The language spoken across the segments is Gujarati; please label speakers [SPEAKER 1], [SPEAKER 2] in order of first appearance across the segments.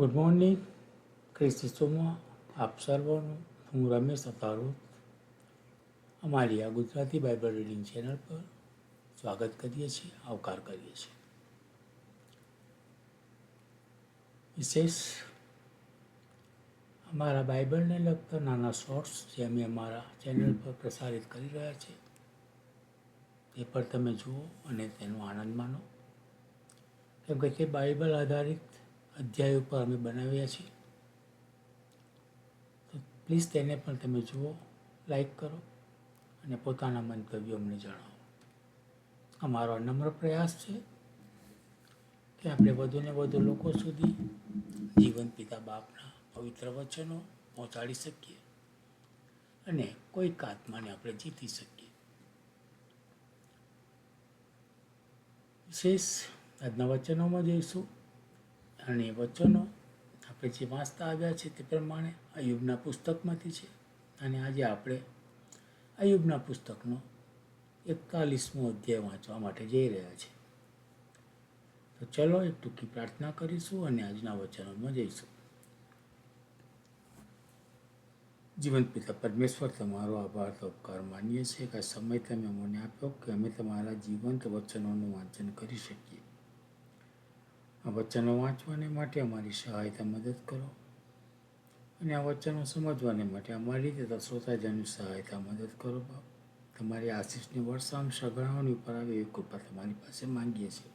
[SPEAKER 1] ગુડ મોર્નિંગ ખ્રિસ્તીસોમાં આપ સર્વનું હું રમેશ અતારોત અમારી આ ગુજરાતી બાઇબલ રીડિંગ ચેનલ પર સ્વાગત કરીએ છીએ, આવકાર કરીએ છીએ. વિશેષ, અમારા બાઇબલને લગતા નાના શોર્ટ્સ જે અમે અમારા ચેનલ પર પ્રસારિત કરી રહ્યા છીએ તે પર તમે જુઓ અને તેનો આનંદ માનો. કેમ કે તે બાઇબલ આધારિત અધ્યાય ઉપર અમે બનાવ્યા છીએ. તો પ્લીઝ તેને પણ તમે જુઓ લાઈક કરો અને પોતાના મંતવ્યો અમને જણાવો. અમારો નમ્ર પ્રયાસ છે કે આપણે વધુને વધુ લોકો સુધી જીવન પિતા બાપના પવિત્ર વચનો પહોંચાડી શકીએ અને કોઈક આત્માને આપણે જીતી શકીએ. વિશેષ આજના વચનોમાં જઈશું. અને વચનો આપણે જે વાંચતા આવ્યા છે તે પ્રમાણે અયુબના પુસ્તકમાંથી છે. અને આજે આપણે અયુબના પુસ્તકનો એકતાલીસમો અધ્યાય વાંચવા માટે જઈ રહ્યા છીએ. તો ચલો એક ટૂંકી પ્રાર્થના કરીશું અને આજના વચનોમાં જઈશું. જીવંત પિતા પરમેશ્વર, તમારો આભાર તો ઉપકાર માનીએ છીએ કે આ સમય તમે મને આપ્યો કે અમે તમારા જીવંત વચનોનું વાંચન કરી શકીએ. આ વચનો વાંચવાને માટે અમારી સહાયતા મદદ કરો. અને આ વચનો સમજવાને માટે અમારી રીતે શ્રોતાજનની સહાયતા મદદ કરો બાપ. તમારી આશીષની વર્ષામ સગડાઓની ઉપર આવે એવી કૃપા તમારી પાસે માંગીએ છીએ.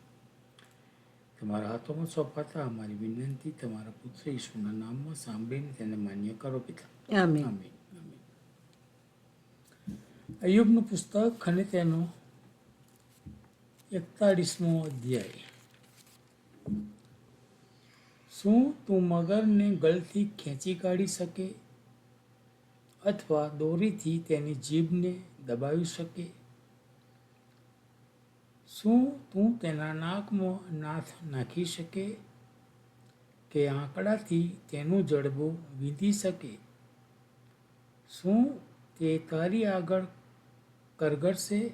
[SPEAKER 1] તમારા હાથોમાં સોંપાતા અમારી વિનંતી તમારા પુત્ર ઈશ્વરના નામમાં સાંભળીને તેને માન્ય કરો પિતા. અયુબનું પુસ્તક અને તેનો એકતાળીસમો અધ્યાય. શું તું મગરને ગળથી ખેંચી કાઢી શકે અથવા દોરીથી તેની જીભને દબાવી શકે? શું તું તેના નાકમાં નાથ નાખી શકે કે આંકડાથી તેનું જડબું વીંધી શકે? શું તે તારી આગળ કરગડશે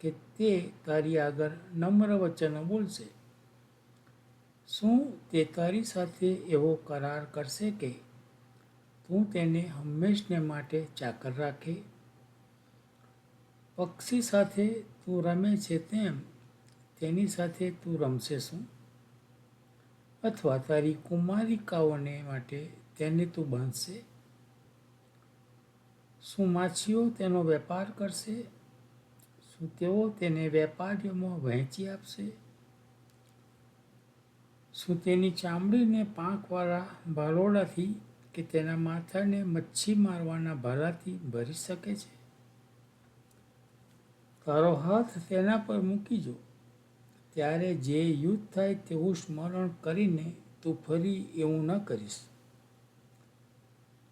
[SPEAKER 1] કે તે તારી આગળ નમ્ર વચનો બોલશે? શું તે તારી સાથે એવો કરાર કરશે કે તું તેને હંમેશને માટે ચાકર રાખે? પક્ષી સાથે તું રમે છે તેમ તેની સાથે તું રમશે શું? અથવા તારી કુમારિકાઓને માટે તેને તું બાંધશે? શું માછીઓ તેનો વેપાર કરશે? શું તેઓ તેને વેપારીઓમાં વહેંચી આપશે? શું તેની ચામડીને પાંખવાળા ભાલોડાથી કે તેના માથાને મચ્છી મારવાના ભાલાથી ભરી શકે છે? તારો હાથ તેના પર મૂકી જો. ત્યારે જે યુદ્ધ થાય તેવું સ્મરણ કરીને તું ફરી એવું ન કરીશ.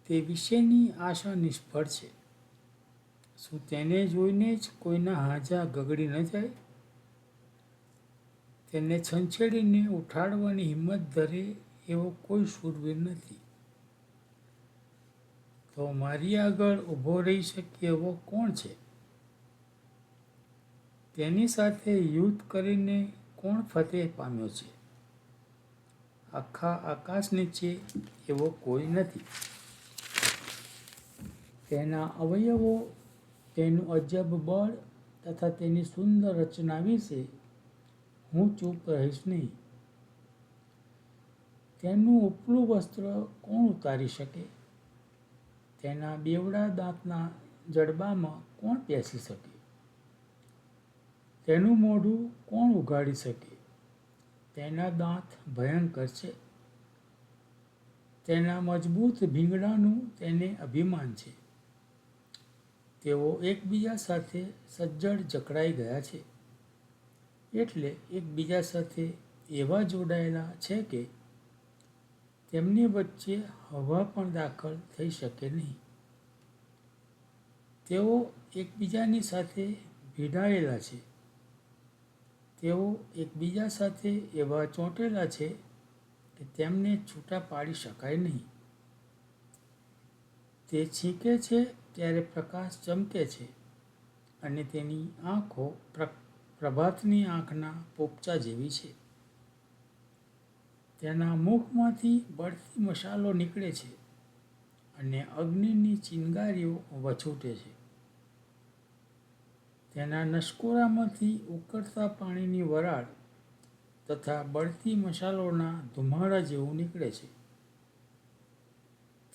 [SPEAKER 1] તે વિશેની આશા નિષ્ફળ છે. શું તેને જોઈને જ કોઈના હાજા ગગડી ન જાય? તેને છંછેડીને ઉઠાડવાની હિંમત ધરે એવો કોઈ શૂરવીર નથી. તો મારી આગળ ઊભો રહી શકે એવો કોણ છે? તેની સાથે યુદ્ધ કરીને કોણ ફતેહ પામ્યો છે? આખા આકાશ નીચે એવો કોઈ નથી. તેના અવયવો, તેનું અજબ બળ તથા તેની સુંદર રચના વિશે હું ચૂપ રહીશ નહીં. તેનું ઉપલું વસ્ત્ર કોણ ઉતારી શકે? તેના બેવડા દાંતના જડબામાં કોણ પેસી શકે? તેનું મોઢું કોણ ઉગાડી શકે? તેના દાંત ભયંકર છે. તેના મજબૂત ભીંગડાનું તેને અભિમાન છે. તેઓ એકબીજા સાથે સજ્જડ જકડાઈ ગયા છે. એટલે એકબીજા સાથે એવા જોડાયેલા છે કે તેમની વચ્ચે હવા પણ દાખલ થઈ શકે નહીં. તેઓ એકબીજાની સાથે ભીડાયેલા છે. તેઓ એકબીજા સાથે એવા ચોંટેલા છે કે તેમને છૂટા પાડી શકાય નહીં. તે છીંકે છે ત્યારે પ્રકાશ ચમકે છે અને તેની આંખો પ્ર પ્રભાતની આંખના પોપચા જેવી છે. તેના મુખમાંથી બળતી મસાલો નીકળે છે અને અગ્નિની ચિનગારીઓ વછૂટે છે. તેના નસકોરામાંથી ઉકળતા પાણીની વરાળ તથા બળતી મસાલોના ધુમાડા જેવું નીકળે છે.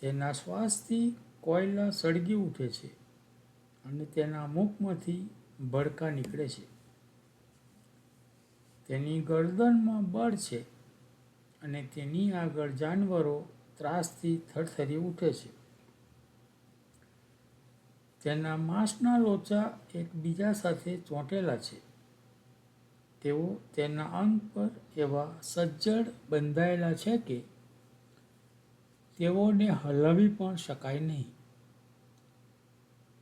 [SPEAKER 1] તેના શ્વાસથી કોયલા સળગી ઉઠે છે અને તેના મુખમાંથી ભડકા નીકળે છે. તેની ગરદનમાં બળ છે અને તેની આગળ જાનવરો ત્રાસથી થરથરી ઉઠે છે. તેના માંસના લોચા એકબીજા સાથે ચોંટેલા છે. તેઓ તેના અંગ પર એવા સજ્જડ બંધાયેલા છે કે તેઓને હલાવી પણ શકાય નહીં.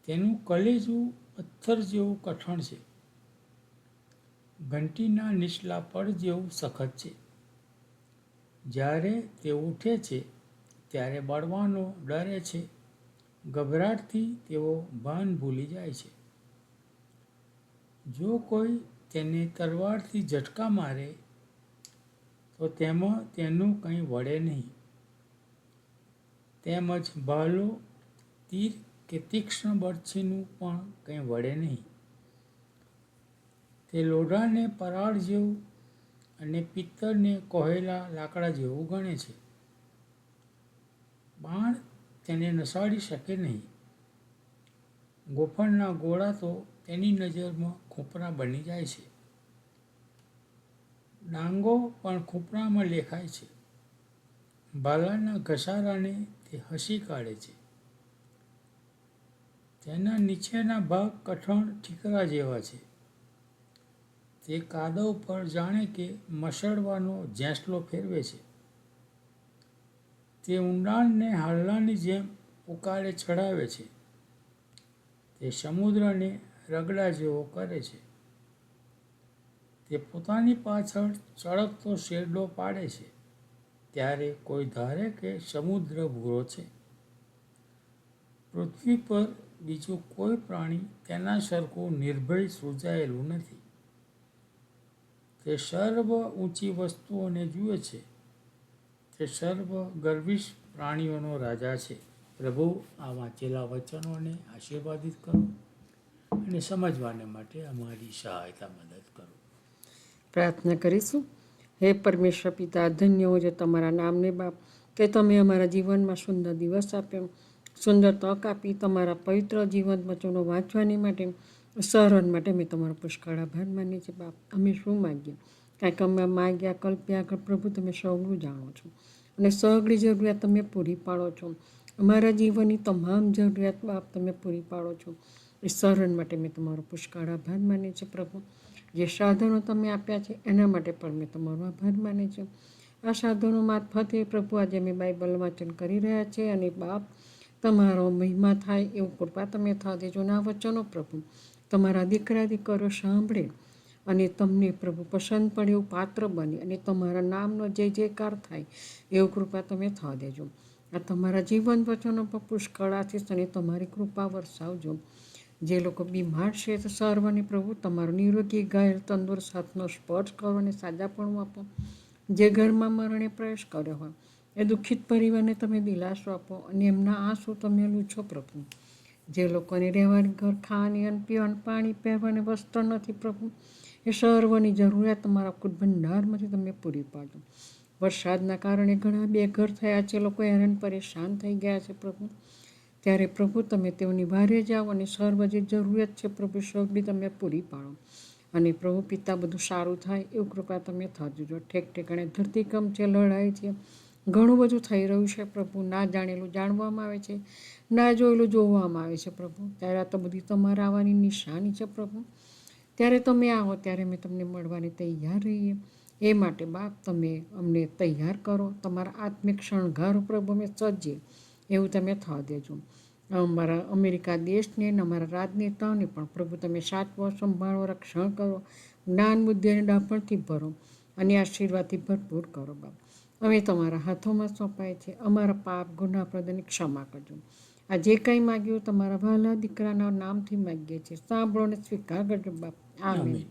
[SPEAKER 1] તેનું કલેજું પથ્થર જેવું કઠણ છે. ઘંટીના નીચલા પડ જેવું સખત છે. જ્યારે તે ઉઠે છે, ત્યારે બળવાનો ડરે છે. ગભરાટથી તેઓ ભાન ભૂલી જાય છે. જો કોઈ તેને તલવારથી ઝટકા મારે, તો તેમાં તેનું કંઈ વળે નહીં. તેમજ ભાલો, તીર કે તીક્ષ્ણ બરછીનું પણ કંઈ વળે નહીં. તે લોઢાને પરાળ જેવું અને પિત્તળને કોહેલા લાકડા જેવું ગણે છે. બાણ તેને નસાડી શકે નહીં. ગોફણના ગોળા તો તેની નજરમાં ખોપરા બની જાય છે. ડાંગો પણ ખોપરામાં લેખાય છે. ભાલાના ઘસારાને તે હસી કાઢે છે. તેના નીચેના ભાગ કઠણ ઠીકરા જેવા છે. તે કાદવ પર જાણે કે મસળવાનો ઝેંસલો ફેરવે છે. તે ઊંડાણને હાલનાની જેમ ઉકાળે ચડાવે છે. તે સમુદ્રને રગડા જેવો કરે છે. તે પોતાની પાછળ ચળકતો શેરડો પાડે છે. ત્યારે કોઈ ધારે કે સમુદ્ર ભૂરો છે. પૃથ્વી પર બીજું કોઈ પ્રાણી તેના સરખું નિર્ભય સૂજાયેલું નથી. તે સર્વ ઊંચી વસ્તુઓને જુએ છે તે સર્વ ગર્વિશ પ્રાણીઓનો રાજા છે. પ્રભુ, આ વાંચેલા વચનોને આશીર્વાદિત કરો અને સમજવાને માટે અમારી સહાયતા મદદ કરો.
[SPEAKER 2] પ્રાર્થના કરીશું. હે પરમેશ્વર પિતા, ધન્ય હો તમારા નામને બાપ, કે તમે અમારા જીવનમાં સુંદર દિવસ આપ્યો, સુંદર તક આપી તમારા પવિત્ર જીવન વચનો વાંચવાની માટે સહરણ માટે મેં તમારો પુષ્કળ આભાર માનીએ છીએ બાપ. અમે શું માગીએ? કાંઈક અમે માગ્યા કલ્પ્યા કર પ્રભુ તમે સૌનું જાણો છો. અને સગળી જરૂરિયાત તમે પૂરી પાડો છો. અમારા જીવનની તમામ જરૂરિયાત, બાપ, તમે પૂરી પાડો છો. એ સહરણ માટે મેં તમારો પુષ્કળ આભાર માનીએ છીએ પ્રભુ. જે સાધનો તમે આપ્યા છે, એના માટે પણ મેં તમારો આભાર માને છું. આ સાધનો મારફતે પ્રભુ આજે અમે બાઇબલ વાંચન કરી રહ્યા છે અને બાપ, તમારો મહિમા થાય, એવું કૃપા તમે થવા દેજો. ના વચનો પ્રભુ તમારા દીકરા દીકરો સાંભળે અને તમને પ્રભુ પસંદ પડે એવું પાત્ર બને અને તમારા નામનો જય જયકાર થાય એવું કૃપા તમે થવા દેજો. આ તમારા જીવન વચનો પર પુષ્કળ આશીષ અને તમારી કૃપા વરસાવજો. જે લોકો બીમાર છે તો સર્વને પ્રભુ તમારો નિરોગી, ઘાયલ તંદુરસ્ત હાથનો સ્પર્શ કરો અને સાજાપણું આપો. જે ઘરમાં મરણે પ્રયાસ કર્યો હોય એ દુઃખિત પરિવારને તમે દિલાસો આપો અને એમના આંસુ તમે લૂછો પ્રભુ. જે લોકોને રહેવાની ઘર, ખાવાની અને પીવાનું પાણી, પહેરવાની વસ્ત્ર નથી પ્રભુ. એ સર્વની જરૂરિયાત તમારા કુટ તમે પૂરી પાડો. વરસાદના કારણે ઘણા બે ઘર થયા છે, લોકો હેરાન, પરેશાન થઈ ગયા છે પ્રભુ. ત્યારે પ્રભુ, તમે તેઓની વારે જાઓ અને સર્વ જે જરૂરિયાત છે પ્રભુ સગડી તમે પૂરી પાડો. અને પ્રભુ, પિતા, બધું સારું થાય એવું કૃપા તમે થજો. ઠેક ઠેકાણે ધરતીકંપ છે, લડાઈ છે, ઘણું બધું થઈ રહ્યું છે પ્રભુ. ના જાણેલું જાણવામાં આવે છે. ના જોયેલું જોવામાં આવે છે પ્રભુ. ત્યારે આ તો બધી તમારા આવવાની નિશાની છે પ્રભુ. ત્યારે તમે આવો, ત્યારે અમે તમને મળવાની તૈયાર રહીએ. એ માટે બાપ, તમે અમને તૈયાર કરો. તમારા આત્મિક શણગાર પ્રભુ અમે સજ્જે. એવું તમે થવા દેજો. અમારા અમેરિકા દેશને અને અમારા રાજનેતાઓને પણ પ્રભુ તમે સાચવો, સંભાળો, રક્ષણ કરો. જ્ઞાન, બુદ્ધિ અને ડાપણથી ભરો અને આશીર્વાદથી ભરપૂર કરો બાપ. અમે તમારા હાથોમાં સોંપાય છે. અમારા પાપ ગુના અને ક્ષમા કરજો. આ જે કંઈ માગ્યું તમારા વહાલા દીકરાના નામથી માગીએ છીએ. સાંભળો ને સ્વીકાર કરજો બાપ.
[SPEAKER 1] આમીન.